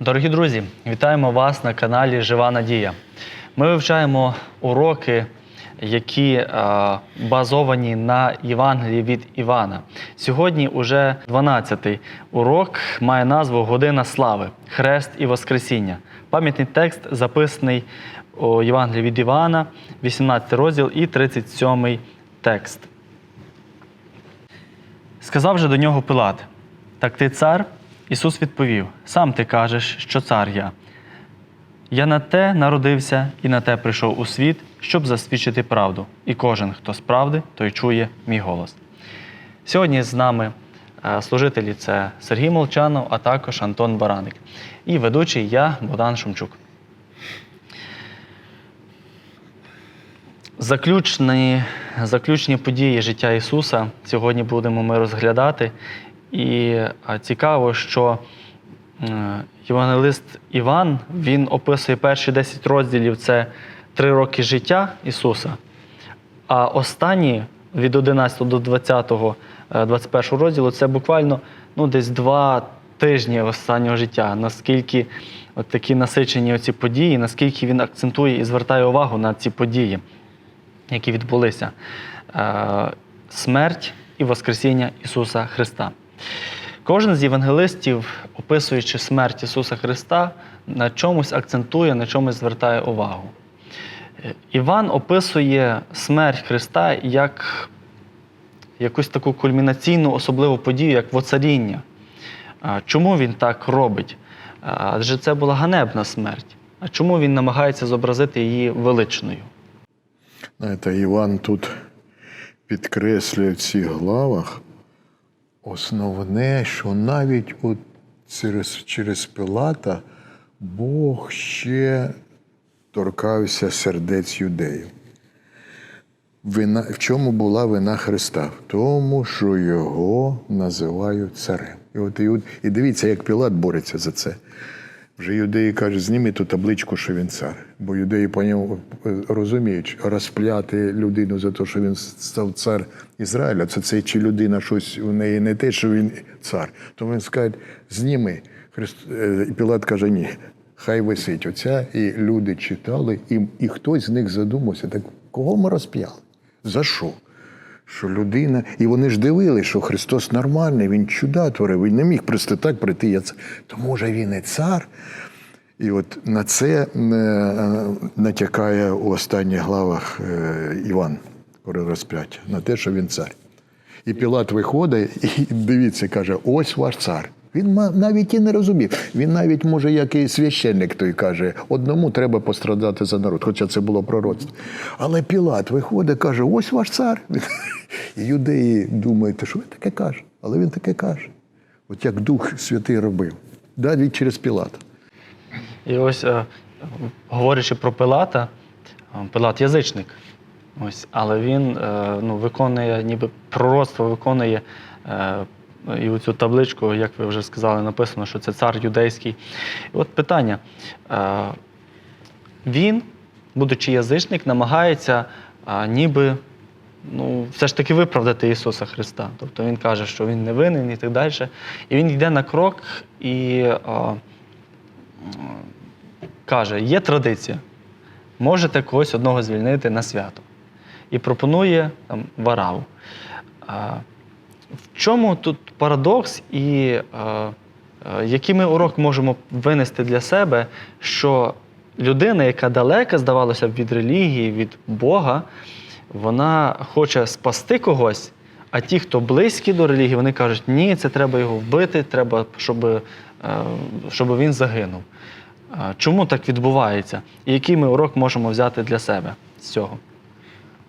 Дорогі друзі, вітаємо вас на каналі Жива Надія. Ми вивчаємо уроки, які е, базовані на Євангелії від Івана. Сьогодні уже 12-й урок має назву Година слави, Хрест і Воскресіння. Пам'ятний текст записаний у Євангелії від Івана, 18 розділ і 37 текст. Сказав же до нього Пилат: Так ти цар? Ісус відповів: Сам ти кажеш, що цар я. Я на те народився і на те прийшов у світ, щоб засвідчити правду. І кожен, хто з правди, той чує мій голос. Сьогодні з нами е, служителі це Сергій Молчанов, а також Антон Бараник. І ведучий я, Богдан Шумчук. Заключні, заключні події життя Ісуса сьогодні будемо ми розглядати. І цікаво, що е, євангелист Іван він описує перші 10 розділів це три роки життя Ісуса, а останні від 11 до 20, е, 21 розділу це буквально ну, десь два тижні останнього життя. Наскільки от такі насичені оці події, наскільки він акцентує і звертає увагу на ці події, які відбулися. Е, Смерть і Воскресіння Ісуса Христа. Кожен з євангелистів, описуючи смерть Ісуса Христа, на чомусь акцентує, на чомусь звертає увагу. Е, Іван описує смерть Христа як якусь таку кульмінаційну особливу подію, як воцаріння. Чому він так робить? Адже це була ганебна смерть. А чому він намагається зобразити її величною? Знаєте, Іван тут підкреслює в цих главах основне, що навіть от через, через Пилата Бог ще торкався сердець юдеїв. Вина, в чому була вина Христа? В тому, що його називають царем. І от, і, от, і дивіться, як Пілат бореться за це. Вже юдеї кажуть, зніми ту табличку, що він цар. Бо юдеї по ньому е, розуміють, розпляти людину за те, що він став цар Ізраїля, це це чи людина щось у неї не те, що він цар. Тому він скаже, зніми. Христ... е, Пілат каже, ні, хай висить оця. І люди читали, і, і хтось з них задумався, так кого ми розп'яли? За що? Що людина, і вони ж дивили, що Христос нормальний, Він чуда творив, він не міг просто так прийти. Я це. То може він і цар. І от на це е, натякає у останніх главах е, Іван, розп'яття, на те, що він цар. І Пілат виходить і дивіться, каже: ось ваш цар. Він навіть і не розумів. Він навіть, може, як і священник той каже, одному треба пострадати за народ, хоча це було пророцтво. Але Пілат виходить, каже: ось ваш цар. Юдеї думають, що він таке каже, але він таке каже. От як Дух Святий робив, навіть через Пілата. І ось, е, говорячи про Пилата, е, Пилат язичник. Ось, але він е, ну, виконує, ніби пророцтво виконує і оцю табличку, як ви вже сказали, написано, що це цар юдейський. І от питання. Е, він, будучи язичник, намагається е, ніби ну, все ж таки виправдати Ісуса Христа. Тобто Він каже, що Він не винен і так далі. І він йде на крок і е, каже: є традиція, можете когось одного звільнити на свято. І пропонує там вараву. В чому тут парадокс і а, а, який ми урок можемо винести для себе, що людина, яка далека, здавалося б, від релігії, від Бога, вона хоче спасти когось, а ті, хто близькі до релігії, вони кажуть, ні, це треба його вбити, треба, щоб, е, щоб він загинув. Чому так відбувається? І який ми урок можемо взяти для себе з цього?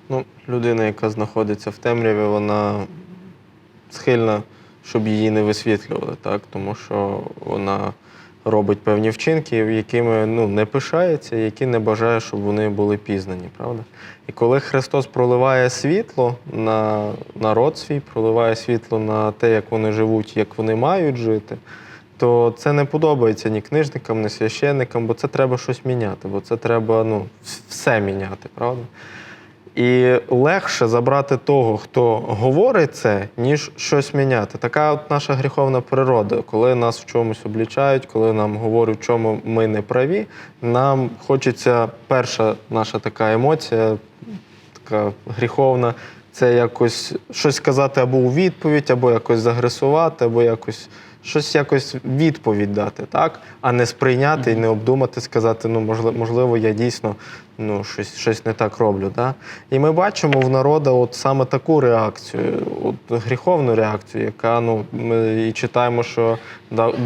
Ну, людина, яка знаходиться в темряві, вона схильна, щоб її не висвітлювали, так? тому що вона робить певні вчинки, якими ну, не пишається, які не бажає, щоб вони були пізнані, правда? І коли Христос проливає світло на народ свій, проливає світло на те, як вони живуть, як вони мають жити, то це не подобається ні книжникам, ні священникам, бо це треба щось міняти, бо це треба ну, все міняти, правда? І легше забрати того, хто говорить це, ніж щось міняти. Така от наша гріховна природа. Коли нас в чомусь облічають, коли нам говорять, в чому ми не праві, нам хочеться перша наша така емоція, така гріховна, це якось щось сказати або у відповідь, або якось загресувати, або якось щось якось відповідь дати, так? А не сприйняти і не обдумати, сказати, ну можливо, можливо, я дійсно ну, щось, щось не так роблю. Да? І ми бачимо в народа от саме таку реакцію, от гріховну реакцію, яка ну, ми і читаємо, що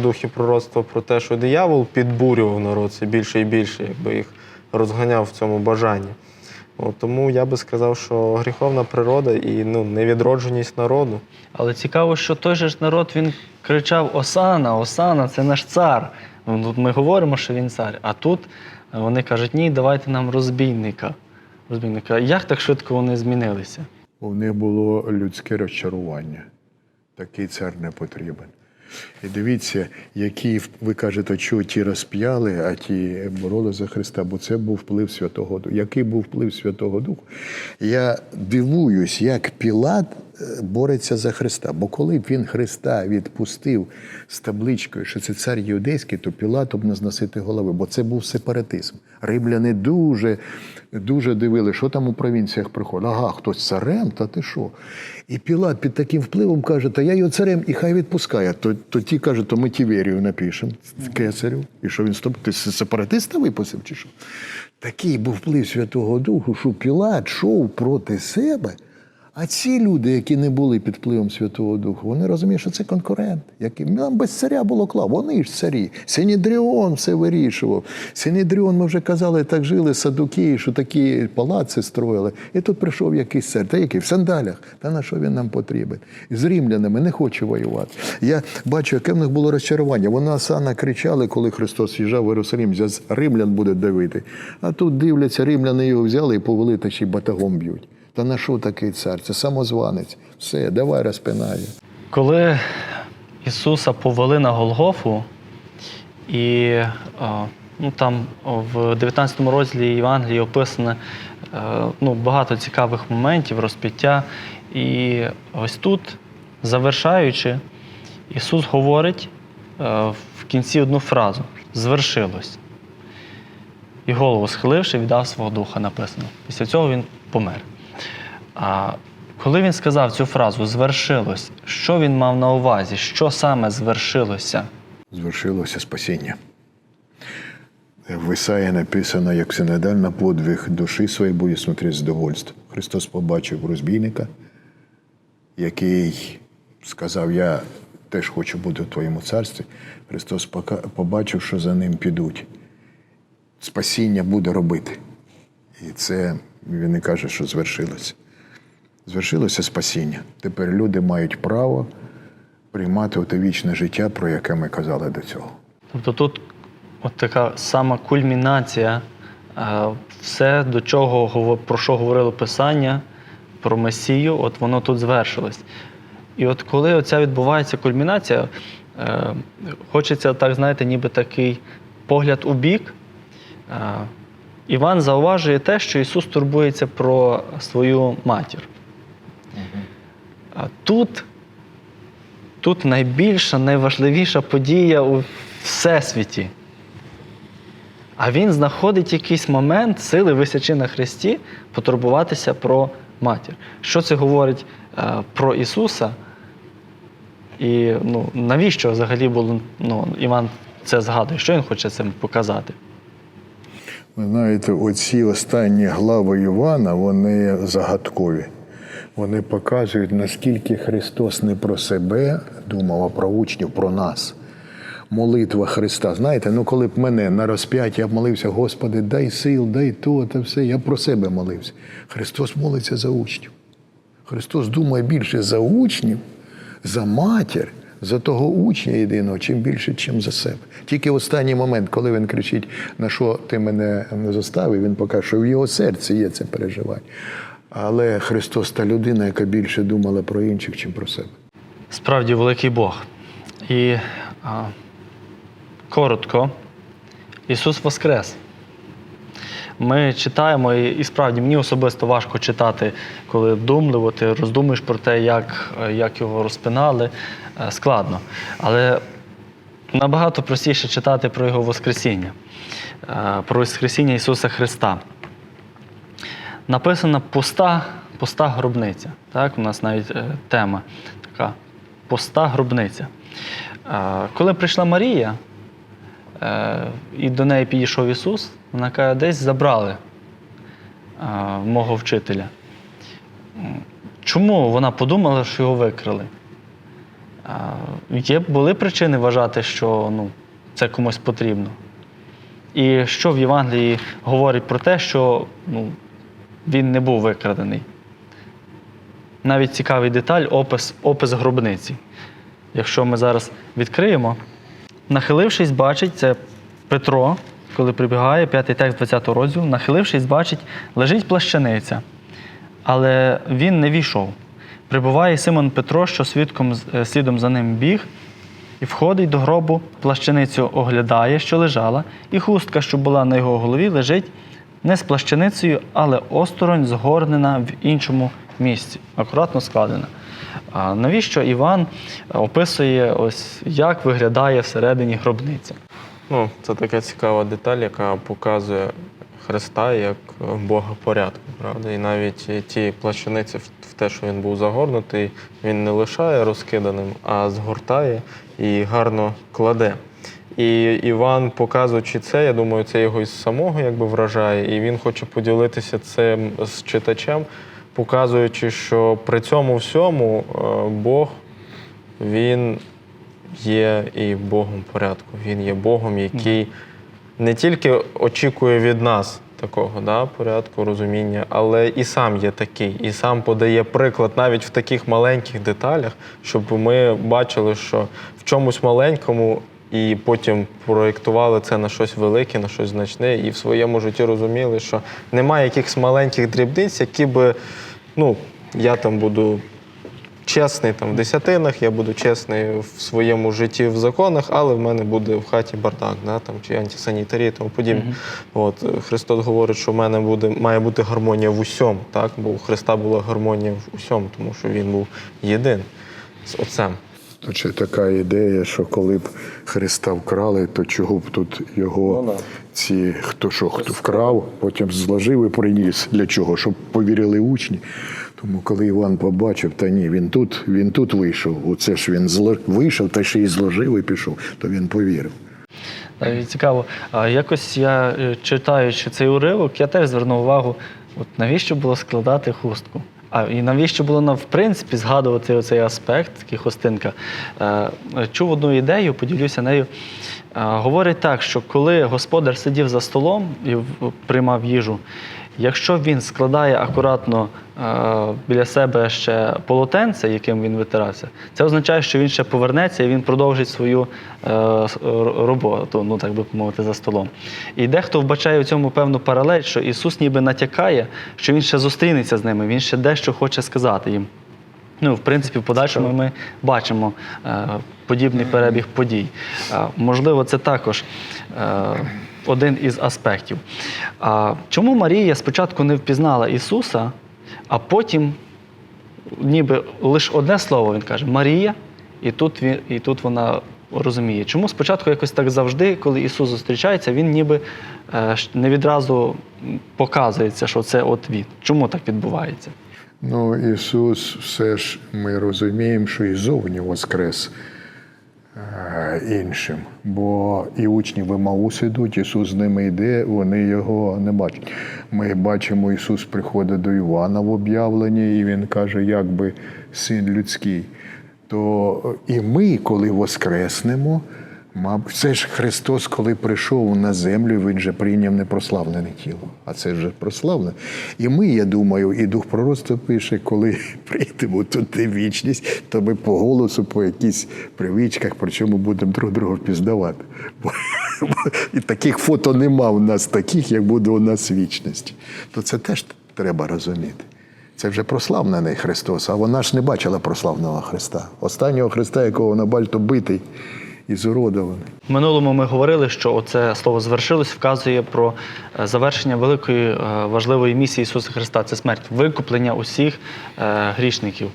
духи пророцтва про те, що диявол підбурював народ все більше і більше, якби їх розганяв в цьому бажанні. От, тому я би сказав, що гріховна природа і ну, невідродженість народу. Але цікаво, що той же ж народ він кричав Осана, Осана, це наш цар. Ну, Тут ми говоримо, що він цар. А тут вони кажуть, ні, давайте нам розбійника. розбійника. Як так швидко вони змінилися? У них було людське розчарування. Такий цар не потрібен. І дивіться, які ви кажете, що ті розп'яли, а ті бороли за Христа, бо це був вплив Святого Духу. Який був вплив Святого Духу? Я дивуюсь, як Пілат е, бореться за Христа. Бо коли б він Христа відпустив з табличкою, що це цар юдейський, то Пілату б не зносити голови, бо це був сепаратизм. Римляни дуже, дуже дивили, що там у провінціях приходить. Ага, хтось царем, та ти що? І Пілат під таким впливом каже, та я його царем і хай відпускає. То, то ті кажуть, то ми Тіверію напишемо, кесарю. І що він стоп? Ти сепаратиста випустив чи що? Такий був вплив Святого Духу, що Пілат йшов проти себе. А ці люди, які не були під впливом Святого Духу, вони розуміють, що це конкурент. Який нам без царя було клав. Вони ж царі. Синідріон все вирішував. Синідріон, ми вже казали, так жили садуки, що такі палаци строїли. І тут прийшов якийсь цар. Та який в сандалях. Та на що він нам потрібен? З римлянами не хоче воювати. Я бачу, яке в них було розчарування. Вони Асана кричали, коли Христос їжджав в Єрусалим, з римлян буде давити. А тут дивляться, римляни його взяли і повели, та ще й батагом б'ють. Та на що такий цар? Це самозванець. Все, давай розпинає. Коли Ісуса повели на Голгофу, і ну, там в 19 розділі Євангелії описано е, ну, багато цікавих моментів, розпіття. І ось тут, завершаючи, Ісус говорить е, в кінці одну фразу: звершилось. І голову схиливши, віддав свого духа, написано. Після цього він помер. А коли він сказав цю фразу звершилось, що він мав на увазі? Що саме звершилося? Звершилося спасіння. В Ісаї написано, як синодальна подвиг душі своєї буде смотреть здовольство. Христос побачив розбійника, який сказав: Я теж хочу бути в твоєму царстві. Христос побачив, що за ним підуть. Спасіння буде робити. І це він і каже, що звершилося. Звершилося спасіння. Тепер люди мають право приймати оте вічне життя, про яке ми казали до цього. Тобто тут от така сама кульмінація, е, все, до чого про що говорило Писання, про Месію, от воно тут звершилось. І от коли оця відбувається кульмінація, е, хочеться так, знаєте, ніби такий погляд у бік. Е, Іван зауважує те, що Ісус турбується про свою матір. А тут, тут найбільша, найважливіша подія у всесвіті. А він знаходить якийсь момент сили, висячи на Христі, потурбуватися про матір. Що це говорить е, про Ісуса? І ну, навіщо взагалі було ну, Іван це згадує? Що він хоче цим показати? Ви знаєте, оці останні глави Івана, вони загадкові. Вони показують, наскільки Христос не про себе думав, а про учнів, про нас. Молитва Христа. Знаєте, ну коли б мене на розп'яті я б молився, Господи, дай сил, дай то, та все. Я про себе молився. Христос молиться за учнів. Христос думає більше за учнів, за матір, за того учня єдиного, чим більше, чим за себе. Тільки в останній момент, коли він кричить, на що ти мене не заставив, він покаже, що в його серці є це переживання. Але Христос та людина, яка більше думала про інших, чим про себе. Справді великий Бог. І а, коротко, Ісус Воскрес. ми читаємо, і, і справді мені особисто важко читати, коли вдумливо ти роздумуєш про те, як, як його розпинали. Е, Складно. Але набагато простіше читати про його Воскресіння, е, про Воскресіння Ісуса Христа. Написана пуста, пуста гробниця. Так, у нас навіть е, тема така пуста гробниця. Е, коли прийшла Марія, е, і до неї підійшов Ісус, вона каже, десь забрали мого вчителя. Чому вона подумала, що його викрали? Е, Є, були причини вважати, що ну, це комусь потрібно. І що в Євангелії говорить про те, що ну, він не був викрадений. Навіть цікавий деталь опис, опис гробниці. Якщо ми зараз відкриємо, нахилившись, бачить, це Петро, коли прибігає, п'ятий текст 20 розділу, нахилившись, бачить, лежить плащаниця, але він не війшов. Прибуває Симон Петро, що свідком е, слідом за ним біг, і входить до гробу, плащаницю оглядає, що лежала, і хустка, що була на його голові, лежить не з плащаницею, але осторонь згорнена в іншому місці, акуратно складена. А навіщо Іван описує, ось як виглядає всередині гробниця? Ну, це така цікава деталь, яка показує Христа як Бога порядку, правда? І навіть ті плащаниці в те, що він був загорнутий, він не лишає розкиданим, а згортає і гарно кладе. І Іван, показуючи це, я думаю, це його із самого якби вражає, і він хоче поділитися цим з читачем, показуючи, що при цьому всьому е, Бог він є і Богом порядку. Він є Богом, який не тільки очікує від нас такого да, порядку, розуміння, але і сам є такий, і сам подає приклад навіть в таких маленьких деталях, щоб ми бачили, що в чомусь маленькому. І потім проєктували це на щось велике, на щось значне, і в своєму житті розуміли, що немає якихось маленьких дрібниць, які би, ну, я там буду чесний там в десятинах, я буду чесний в своєму житті в законах, але в мене буде в хаті бардак, да, там, чи антисанітарія тому подібне. От, е, Христос говорить, що в мене буде, має бути гармонія в усьому, так? бо у Христа була гармонія в усьому, тому що він був єдин з Отцем. То чи така ідея, що коли б Христа вкрали, то чого б тут його ці, хто що, хто вкрав, потім зложив і приніс. Для чого? Щоб повірили учні. Тому коли Іван побачив, та ні, він тут, він тут вийшов. Оце ж він зло... вийшов, та ще й зложив і пішов, то він повірив. Е, Цікаво. А якось я е, читаючи цей уривок, я теж звернув увагу, от навіщо було складати хустку? А і навіщо було нам, в принципі, згадувати цей аспект, такий хостинка? Е, Чув одну ідею, поділюся нею. Е, Говорить так, що коли господар сидів за столом і приймав їжу, якщо він складає акуратно е, біля себе ще полотенце, яким він витирався, це означає, що він ще повернеться і він продовжить свою е, роботу, ну так би мовити, за столом. І дехто вбачає у цьому певну паралель, що Ісус ніби натякає, що Він ще зустрінеться з ними, Він ще дещо хоче сказати їм. Ну, в принципі, в подальшому ми бачимо е, подібний перебіг подій. Е, можливо, це також е, один із аспектів. А чому Марія спочатку не впізнала Ісуса, а потім, ніби лише одне слово він каже Марія, і тут, він, і тут вона розуміє. Чому спочатку якось так завжди, коли Ісус зустрічається, він ніби е, не відразу показується, що це от він. Чому так відбувається? Ну, Ісус все ж ми розуміємо, що і зовні воскрес іншим. Бо і учні в Емаус ідуть, Ісус з ними йде, вони його не бачать. Ми бачимо, Ісус приходить до Івана в об'явленні, і Він каже, як би син людський. То і ми, коли воскреснемо, Мабуть, це ж Христос, коли прийшов на землю, він же прийняв непрославлене тіло, а це вже прославлене. І ми, я думаю, і дух пророцтва пише, коли прийдемо туди вічність, то ми по голосу, по якісь привичках, причому будемо друг друга впізнавати. Бо, і таких фото нема у нас таких, як буде у нас вічність. То це теж треба розуміти. Це вже прославлений Христос, а вона ж не бачила прославленого Христа. Останнього Христа, якого на бальто битий і зуродований. В минулому ми говорили, що оце слово звершилось вказує про е, завершення великої е, важливої місії Ісуса Христа це смерть, викуплення усіх е, грішників.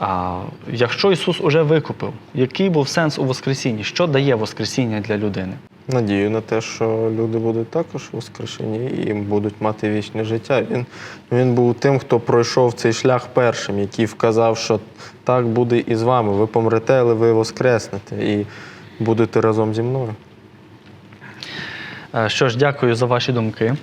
А якщо Ісус уже викупив, який був сенс у Воскресінні? Що дає Воскресіння для людини? Надію на те, що люди будуть також воскрешені і будуть мати вічне життя. Він, він був тим, хто пройшов цей шлях першим, який вказав, що так буде і з вами. Ви помрете, але ви воскреснете і будете разом зі мною. Е, Що ж, дякую за ваші думки.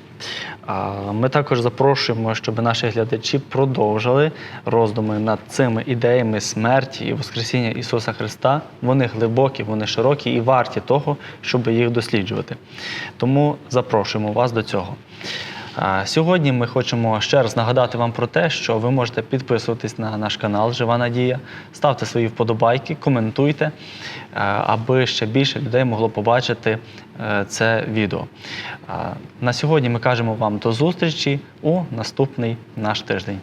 Ми також запрошуємо, щоб наші глядачі продовжили роздуми над цими ідеями смерті і Воскресіння Ісуса Христа. Вони глибокі, вони широкі і варті того, щоб їх досліджувати. Тому запрошуємо вас до цього. Сьогодні ми хочемо ще раз нагадати вам про те, що ви можете підписуватись на наш канал Жива Надія, ставте свої вподобайки, коментуйте, е, аби ще більше людей могло побачити е, це відео. На сьогодні ми кажемо вам до зустрічі у наступний наш тиждень.